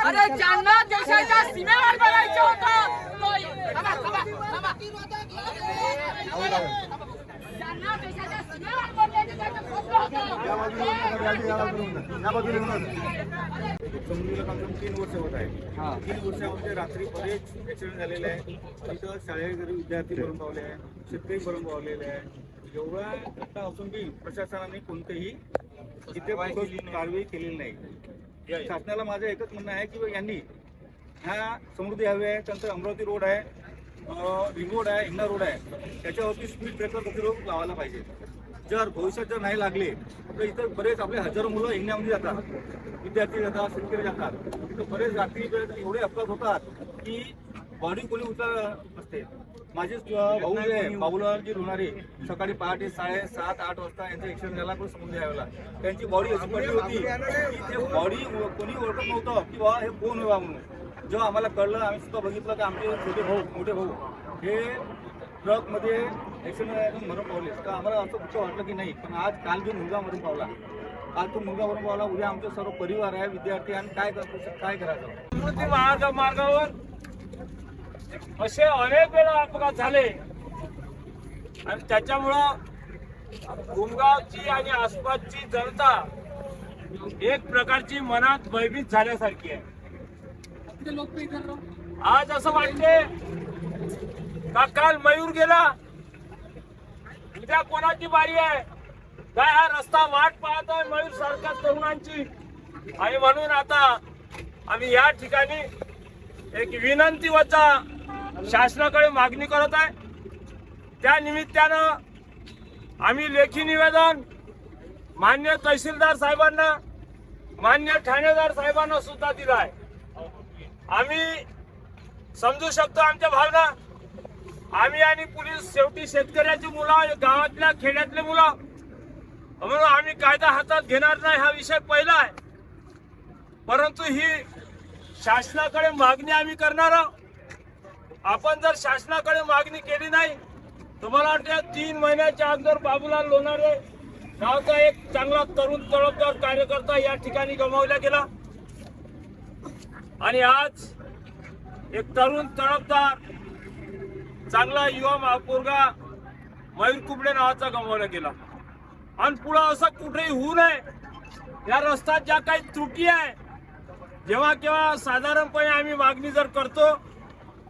अरे ज्यांना देशाच्या सीमेवर बनायचं होतं तीन वर्ष होत आहे तीन वर्षामध्ये रात्री बरेच ऍक्सिडेंट झालेले आहे तिथं शाळेकरी विद्यार्थी भरून पावले आहे शेतकरी भरून पावलेले आहे एवढा घटना असून बी प्रशासनाने कोणतेही तिथे कारवाई केलेली नाही शासनाला माझं एकच म्हणणं आहे की बा यांनी ह्या समृद्धी हवी आहे त्यानंतर अमरावती रोड आहे रिंग रोड आहे हिंगणा रोड आहे. त्याच्यावरती स्पीड ब्रेकर प्रतिरोध लावायला पाहिजे. जर भविष्यात जर नाही लागले तर इथं बरेच आपले हजारो मुलं हिंगण्यामध्ये जातात. विद्यार्थी जातात शेतकरी जातात. तिथं बरेच रात्री एवढे अपघात होतात की बॉडी कोणी उचल असते. माझे भाऊ आहे, बाबूलालजी रुणारे सकाळी पहाटे साडे सात आठ वाजता यांचा ऍक्सिडेंट झाला कोणी समजून यावेला त्यांची बॉडी अशी पडली होती. की ते बॉडी कोणी ओळखत नव्हतं की बाबा हे कोण व्हावा म्हणून? जेव्हा आम्हाला कळलं आम्ही सुद्धा बघितलं की आमचे छोटे भाऊ मोठे भाऊ हे ट्रकमध्ये ॲक्सिडेंट मरण पावले. तर आम्हाला असं कुठं वाटलं की नाही पण आज काल जो मुलगा मरून पावला आज तो मुलगा मरून पावला उद्या आमचे सर्व परिवार आहे विद्यार्थी आणि काय करतो काय करायचं? समृद्धी मार्गावर असे अनेक वेळा अपघात झाले. आणि त्याच्यामुळं गुमगावची आणि आसपासची जनता एक प्रकारची मनात भयभीत झाल्यासारखी आहे. आज असं वाटते का काल मयूर गेला? उद्या कोणाची बारी आहे? काय हा रस्ता वाट पाहत आहे मयूर सारख्या तरुणांची? आणि म्हणून आता आम्ही या ठिकाणी एक विनंती वचा शासनाकडे मागणी करत आहे. त्या निमित्तानं आम्ही लेखी निवेदन मान्य तहसीलदार साहेबांना मान्य ठाणेदार साहेबांना सुद्धा दिलं आहे. आम्ही समजू शकतो आमच्या भावना. आम्ही आणि पोलीस शेवटी शेतकऱ्याची मुलं गावातल्या खेड्यातले मुलं. म्हणून आम्ही कायदा हातात घेणार नाही हा विषय पहिला आहे. परंतु ही शासनाकडे मागणी आम्ही करणार आहोत. आपण जर शासनाकडे मागणी केली नाही तुम्हाला वाटतं तीन महिन्याच्या अगोदर बाबूलाल लोणारे नावाचा एक चांगला तरुण तळपदार कार्यकर्ता या ठिकाणी गमावला गेला. आणि आज एक तरुण तळपदार चांगला युवा महापोरगा मयूर कुबडे नावाचा गमावला गेला. आणि पुढं असं कुठेही होऊ नये या रस्त्यात ज्या काही त्रुटी आहे जेव्हा केव्हा साधारणपणे आम्ही मागणी जर करतो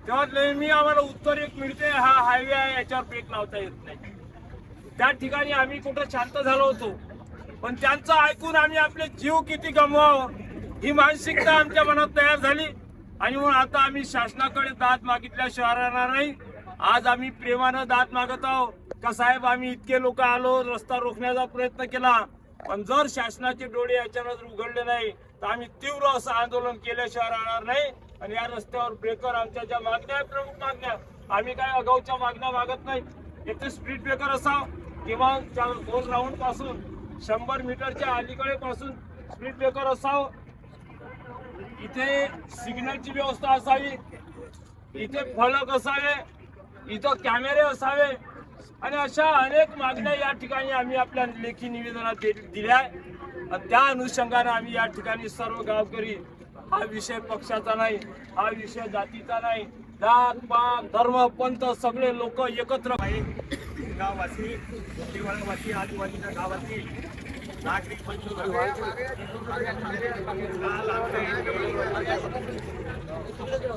तेव्हा नेहमी आम्हाला उत्तर एक मिळते हा हायवे आहे याच्यावर ब्रेक लावता येत नाही. त्या ठिकाणी आम्ही कुठं शांत झालो होतो पण त्यांचं ऐकून आम्ही आपले जीव किती गमवावं ही मानसिकता आमच्या मनात तयार झाली. आणि म्हणून आता आम्ही शासनाकडे दाद मागितल्याशिवाय राहणार नाही. आज आम्ही प्रेमानं दाद मागत आहोत. का साहेब आम्ही इतके लोक आलो रस्ता रोखण्याचा प्रयत्न केला. पण जर शासनाचे डोळे याच्यानंतर उघडले नाही तर आम्ही तीव्र असं आंदोलन केल्याशिवाय राहणार नाही. आणि या रस्त्यावर ब्रेकर आमच्या ज्या मागण्या आहेत प्रमुख मागण्या आम्ही काय अगाऊच्या मागण्या मागत नाही. येथे स्पीड ब्रेकर असावं किंवा दोन राऊंडपासून शंभर मीटरच्या अलीकडे पासून स्पीड ब्रेकर असावं. इथे सिग्नलची व्यवस्था असावी इथे फलक असावे इथं कॅमेरे असावे आणि अशा अनेक मागण्या या ठिकाणी आम्ही आपल्या लेखी निवेदनात दिल्या आहे आणि त्या अनुषंगाने आम्ही या ठिकाणी सर्व गावकरी हा विषय पक्षाचा नाही हा विषय जातीचा नाही जात पात धर्म पंथ सगळे लोक एकत्र आहे गाववासी दिवाळवासी आदिवासीच्या गावातील नागरिक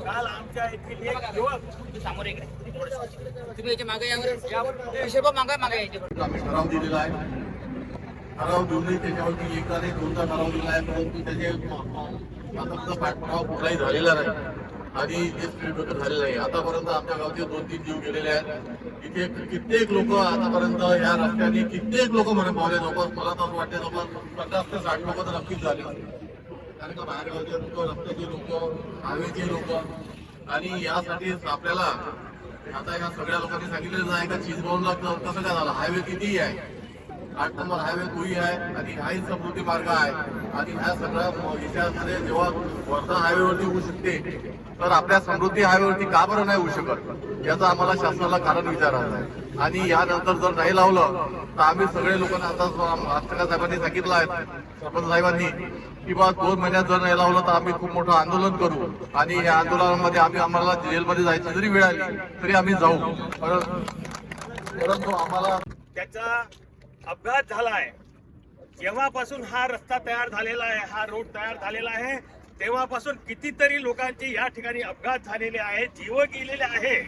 काल आमच्या येथील एक युवक समोर इकडे तुम्ही याच्या मागे यावर याच्या ठराव दिलेला आहे ठराव देऊनही त्याच्यावरती एकदा दोनदा ठराव दिला आहे परंतु त्याचे आतापर्यंत पाठपुरावा कुठलाही झालेला नाही आणि ते स्पीड ब्रेकर झालेलं नाही. आतापर्यंत आमच्या गावचे दोन तीन जीव गेलेले आहेत. इथे कित्येक लोक आतापर्यंत या रस्त्याने कित्येक लोक म्हणे पावले. जवळपास मला तर वाटते जवळपास पन्नास ते साठ लोक तर नक्कीच झाले कारण का बाहेरगावचे लोक रस्त्याचे लोक हवेचे लोक. आणि यासाठी आपल्याला आता या सगळ्या लोकांनी सांगितलेलं आहे का चिजगावला कसं काय झालं? हायवे कितीही आहे. आठ नंबर हायवे तोही आहे आणि हाही समृद्धी मार्ग आहे. आणि ह्या सगळ्या विषयामध्ये जेव्हा वर्धा हायवेवरती होऊ शकते तर आपल्या समृद्धी हायवेवरती का बरं नाही होऊ शकत? याचं आम्हाला शासनाला कारण विचारायचं आहे. आणि यानंतर जर नाही लावलं तर आम्ही सगळे लोकांना आता अस्टका साहेबांनी सांगितलं आहे सरपंच साहेबांनी की बा दोन महिन्यात जर नाही लावलं तर आम्ही खूप मोठं आंदोलन करू. आणि या आंदोलनामध्ये आम्ही आम्हाला जेलमध्ये जायची जरी वेळ आली तरी आम्ही जाऊ. परंतु आम्हाला त्याचा अपघात झालाय. जेव्हापासून हा रस्ता तयार झालेला आहे हा रोड तयार झालेला आहे तेव्हापासून कितीतरी लोकांचे या ठिकाणी अपघात झालेले आहेत जीव गेलेले आहे.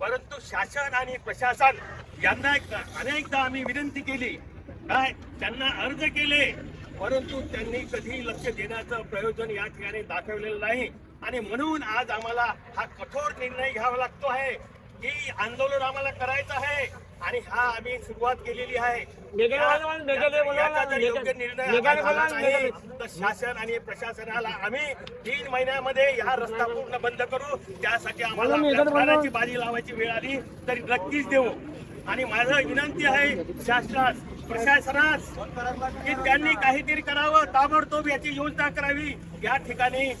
परंतु शासन आणि प्रशासन यांना अनेकदा आम्ही विनंती केली. काय? त्यांना अर्ज केले. परंतु त्यांनी कधी लक्ष देण्याचं प्रयोजन या ठिकाणी दाखवलेलं नाही. आणि म्हणून आज आम्हाला हा कठोर निर्णय घ्यावा लागतो आहे. की आंदोलन आम्हाला करायचं आहे. आणि हा आम्ही सुरुवात केलेली आहे. योग्य निर्णय तर शासन आणि प्रशासनाला आम्ही तीन महिन्यामध्ये हा रस्ता पूर्ण बंद करू. त्यासाठी आम्हाला बाजी लावायची वेळ आली तरी नक्कीच देऊ. आणि माझं विनंती आहे शासनास प्रशासनास की त्यांनी काहीतरी करावं ताबडतोब याची योजना करावी. या ठिकाणी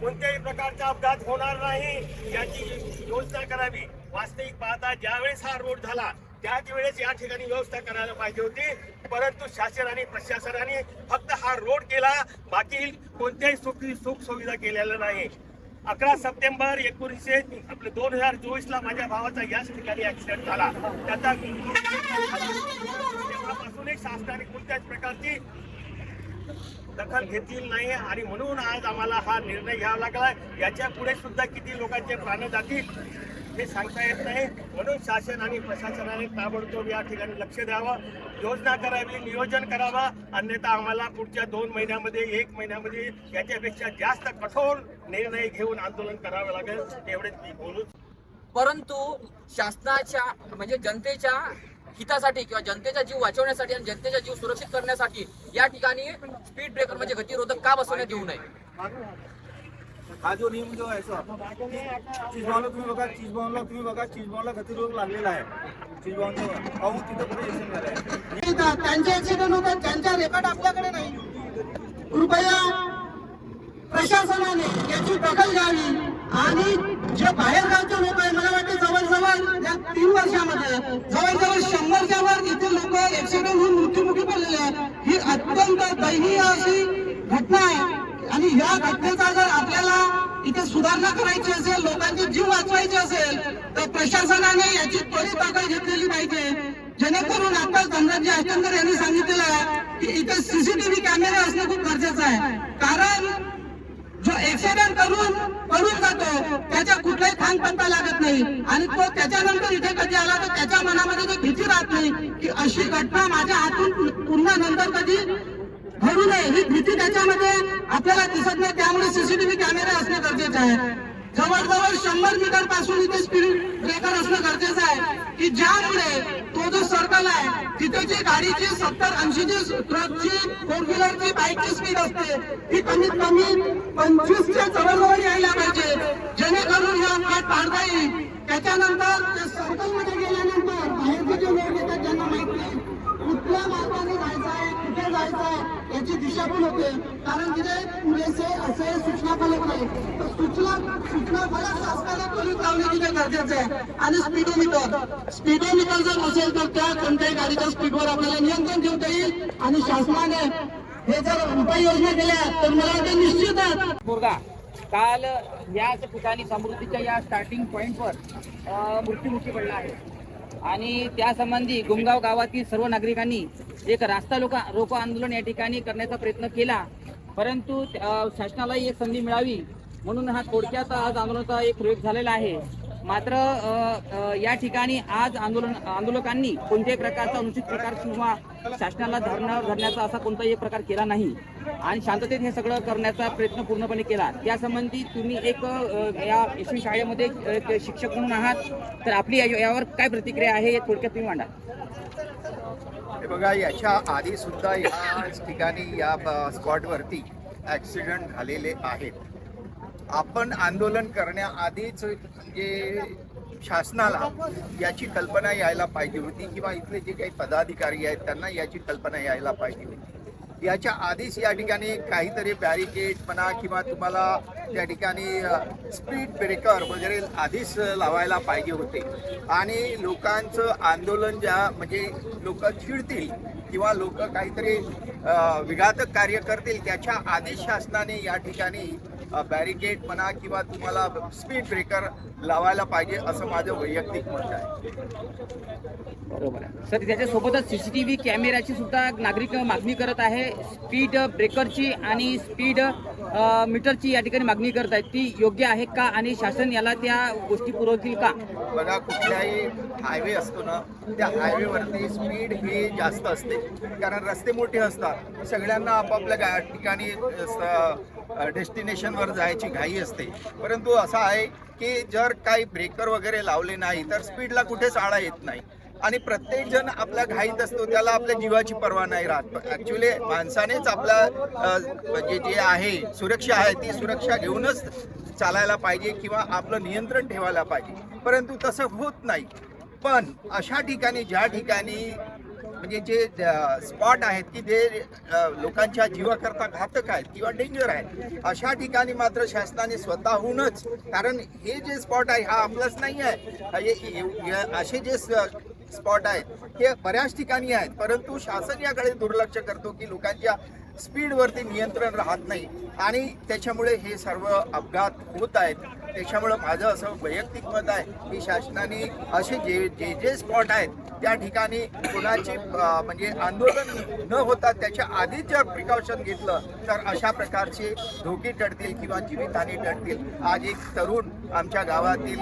कोणत्याही प्रकारचा अपघात होणार नाही याची योजना करावी. वास्तविक पाहता ज्यावेळेस हा रोड झाला त्याच वेळेस या ठिकाणी व्यवस्था करायला पाहिजे होती. परंतु शासन आणि प्रशासनाने फक्त हा रोड केला बाकी कोणत्याही सुख सुख सुविधा केलेल्या नाही. अकरा सप्टेंबर एकोणीसशे आपले दोन हजार चोवीस ला माझ्या भावाचा याच ठिकाणी ऍक्सिडेंट झाला. त्याचा तेव्हापासूनही शासनाने कोणत्याच प्रकारची दखल घेतली नाही आणि म्हणून आज आम्हाला हा निर्णय घ्यावा लागला. याच्यापुढे सुद्धा किती लोकांचे प्राण जातील हे सांगता येत नाही. म्हणून शासन आणि प्रशासनाने ताबडतोब या ठिकाणी लक्ष द्यावं. योजना करावी नियोजन करावं. अन्यथा आम्हाला पुढच्या दोन महिन्यामध्ये एक महिन्यामध्ये याच्यापेक्षा जास्त कठोर निर्णय घेऊन आंदोलन करावं लागेल. एवढेच मी बोलू. परंतु शासनाच्या म्हणजे जनतेच्या हितासाठी किंवा जनतेचा जीव वाचवण्यासाठी आणि जनतेचा जीव सुरक्षित करण्यासाठी या ठिकाणी स्पीड ब्रेकर म्हणजे गतिरोधक का बसवण्यात येऊ नये? हा जो नियम जो आहे सर चिजबावला तुम्ही बघा चिजबावला तुम्ही बघा चिजबावला गती रोग लागलेला आहे. चिजबावला पाहून तिथं पुढे यशस्वी झालं आहे. त्यांचे ऍक्सिडेंट होतात त्यांचा रेकॉर्ड आपल्याकडे नाही. कृपया प्रशासनाने याची दखल घ्यावी आणि जे बाहेरगावचे लोक आहे मला वाटतं जवळजवळ या तीन वर्षामध्ये जवळजवळ शंभरच्या वर इथे लोक ऍक्सिडेंट होऊन मृत्यूमुखी पडलेले आहेत. ही अत्यंत दयनीय अशी घटना आहे. आणि या घटनेचा जर आपल्याला सुधारणा करायची असेल लोकांचे जीव वाचवायचे असेल तर प्रशासनाने याची त्वरित दखल घेतलेली पाहिजे. जेणेकरून आता धनराजी अष्टंकर यांनी सांगितलेलं की इथे सीसीटीव्ही कॅमेरे असणे खूप गरजेचं आहे. कारण जो ऍक्सिडेंट करून करून जातो त्याच्या कुठलाही थांग पत्ता लागत नाही. आणि तो त्याच्यानंतर इथे कधी आला तर त्याच्या मनामध्ये तो भीती राहत नाही की अशी घटना माझ्या हातून पुन्हा नंतर कधी घडू नये ही भीती त्याच्यामध्ये आपल्याला दिसत नाही त्यामुळे सीसीटीव्ही कॅमेरे असणे गरजेचे आहे. जवळजवळ शंभर मीटरपासून इथे स्पीड ब्रेकर असणं गरजेचं आहे. की ज्यामुळे तो जो सर्कल आहे तिथे जी गाडीची सत्तर ऐंशीची ट्रकची फोर व्हीलरची बाईकची स्पीड असते ती कमीत कमी पंचवीसच्या जवळजवळ यायला पाहिजे. जेणेकरून हे अपघात टाळता येईल. त्याच्यानंतर त्या सर्कलमध्ये गेल्यानंतर बाहेरचे जे लोक येतात ज्यांना माहिती कुठल्या मार्गाने जायचं जायचं आहे याची दिशा पण होते. कारण तिथे पुरेसे असे सूचना फलक नाही तर सूचना सूचना फलक शासनाला त्वरित लावणे तिथे गरजेचं आहे? आणि स्पीडोमीटर. स्पीडोमीटर जर नसेल तर त्या कोणत्याही गाडीच्या स्पीडवर आपल्याला नियंत्रण ठेवता येईल. आणि शासनाने हे जर उपाययोजना केल्या तर मला वाटतं निश्चित आहे काल याच ठिकाणी समृद्धीच्या या स्टार्टिंग पॉईंटवर मृत्यूमुखी मृत्युमुखी पडला आहे. आणि त्यासंबंधी गुमगाव गावातील सर्व नागरिकांनी एक रास्ता लोक रोको आंदोलन या ठिकाणी करण्याचा प्रयत्न केला. परंतु शासनालाही एक संधी मिळावी म्हणून हा थोडक्यात आज आंदोलनाचा एक प्रयोग झालेला आहे. मात्र या ठिकाणी आज आंदोलन आंदोलकांनी कोणत्याही प्रकारचा अनुचित प्रकार किंवा शासनाला धरणं धरण्याचा असा कोणताही एक प्रकार केला नाही. आणि शांततेत हे सगळं करण्याचा प्रयत्न पूर्णपणे केला. त्यासंबंधी तुम्ही एक या यशवी शाळेमध्ये एक शिक्षक म्हणून आहात. तर आपली यावर काय प्रतिक्रिया आहे हे थोडक्यात तुम्ही मांडा. बघा याच्या आधी सुद्धा या ठिकाणी या स्पॉटवरती ॲक्सिडेंट झालेले आहेत. आपण आंदोलन करण्याआधीच जे शासनाला याची कल्पना यायला पाहिजे होती किंवा इथले जे काही पदाधिकारी आहेत त्यांना याची कल्पना यायला पाहिजे होती. याच्या आधीच या ठिकाणी काहीतरी बॅरिकेड म्हणा किंवा तुम्हाला त्या ठिकाणी स्पीड ब्रेकर वगैरे आधीच लावायला पाहिजे होते. आणि लोकांचं आंदोलन ज्या म्हणजे लोक चिडतील किंवा लोक काहीतरी विघातक कार्य करतील त्याच्या आधीच शासनाने या ठिकाणी बॅरिकेड म्हणा किंवा तुम्हाला स्पीड ब्रेकर लावायला पाहिजे असं माझं वैयक्तिक मत आहे. बरोबर आहे. सर त्याच्यासोबतच सीसीटीव्ही कॅमेऱ्याची सुद्धा नागरिक मागणी करत आहे. स्पीड ब्रेकरची आणि स्पीड मीटरची या ठिकाणी मागणी करत आहेत. ती योग्य आहे का आणि शासन याला त्या गोष्टी पुरवतील का? बघा कुठल्याही हायवे असतो ना त्या हायवेवरती स्पीड ही जास्त असते. कारण रस्ते मोठे असतात. सगळ्यांना आपापल्या ठिकाणी डेस्टिनेशनवर जायची घाई असते. परंतु असं आहे की जर काही ब्रेकर वगैरे लावले नाही तर स्पीडला कुठेच आळा येत नाही. आणि प्रत्येक जण आपल्या घाईत असतो त्याला आपल्या जीवाची पर्वा नाही राहत. ॲक्च्युली माणसानेच आपला जे म्हणजे जे आहे सुरक्षा आहे ती सुरक्षा घेऊनच चालायला पाहिजे किंवा आपलं नियंत्रण ठेवायला पाहिजे. परंतु तसं होत नाही. पण अशा ठिकाणी ज्या ठिकाणी म्हणजे जे स्पॉट आहेत की जे लोकांच्या जीवाकरता घातक आहेत किंवा डेंजर आहेत अशा ठिकाणी मात्र शासनाने स्वतःहूनच कारण हे जे स्पॉट आहे हा आपलाच नाही आहे. असे जे स्पॉट आहेत हे बऱ्याच ठिकाणी आहेत परंतु शासन याकडे दुर्लक्ष करतो की लोकांच्या स्पीडवरती नियंत्रण राहत नाही. आणि त्याच्यामुळे हे सर्व अपघात होत आहेत. त्याच्यामुळं माझं असं वैयक्तिक मत आहे की शासनाने असे जे जे जे स्पॉट आहेत त्या ठिकाणी कोणाची म्हणजे आंदोलन न होता त्याच्या आधीच जर प्रिकॉशन घेतलं तर अशा प्रकारचे धोके टळतील किंवा जीवितहानी टळतील. आज एक तरुण आमच्या गावातील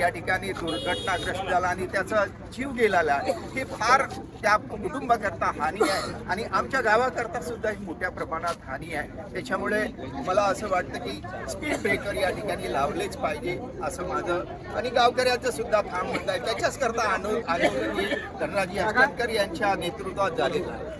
या ठिकाणी दुर्घटनाग्रस्त झाला आणि त्याचा जीव गेलेला आहे. हे फार त्या कुटुंबाकरता हानी आहे. आणि आमच्या गावाकरता सुद्धा ही मोठ्या प्रमाणात हानी आहे. त्याच्यामुळे मला असं वाटतं की स्पीड ब्रेकर या ठिकाणी लावलेच पाहिजे असं माझं आणि गावकऱ्याचं सुद्धा ठाम म्हणत आहे. त्याच्याच करता आनंद आंदोलन धनराजी हस्तांकर यांच्या नेतृत्वात झालेला आहे.